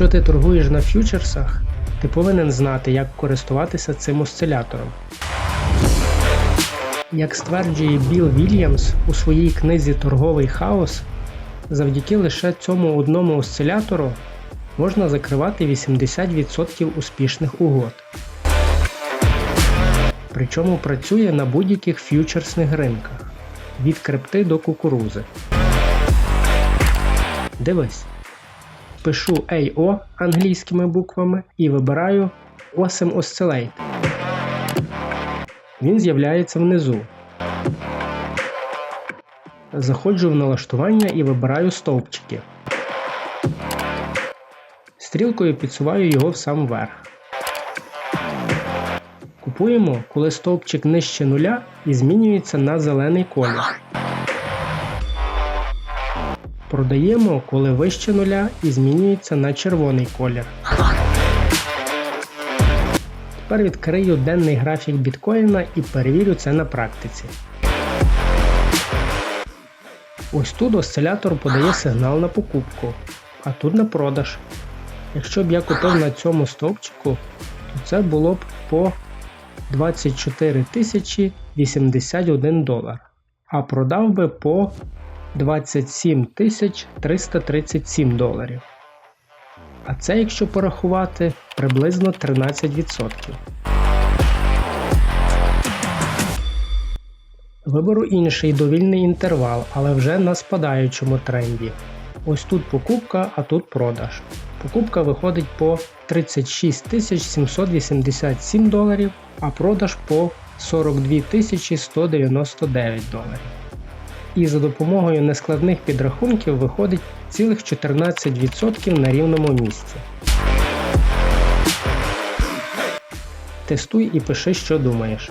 Якщо ти торгуєш на ф'ючерсах, ти повинен знати, як користуватися цим осцилятором. Як стверджує Білл Вільямс у своїй книзі Торговий хаос, завдяки лише цьому одному осцилятору можна закривати 80% успішних угод. Причому працює на будь-яких ф'ючерсних ринках від крипти до кукурузи. Дивись. Пишу AO англійськими буквами і вибираю Awesome Oscillate. Він з'являється внизу. Заходжу в налаштування і вибираю стовпчики. Стрілкою підсуваю його в сам верх. Купуємо, коли стовпчик нижче нуля і змінюється на зелений колір. Продаємо, коли вище нуля і змінюється на червоний колір. Тепер відкрию денний графік біткоїна і перевірю це на практиці. Ось тут осцилятор подає сигнал на покупку, а тут на продаж. Якщо б я купив на цьому стовпчику, то це було б по 24 тисячі 81 долар, а продав би по 27 тисяч 337 доларів. А це, якщо порахувати, приблизно 13%. Виберу інший довільний інтервал, але вже на спадаючому тренді. Ось тут покупка, а тут продаж. Покупка виходить по 36 787 доларів, а продаж по 42 199 доларів. І за допомогою нескладних підрахунків виходить цілих 14% на рівному місці. Тестуй і пиши, що думаєш.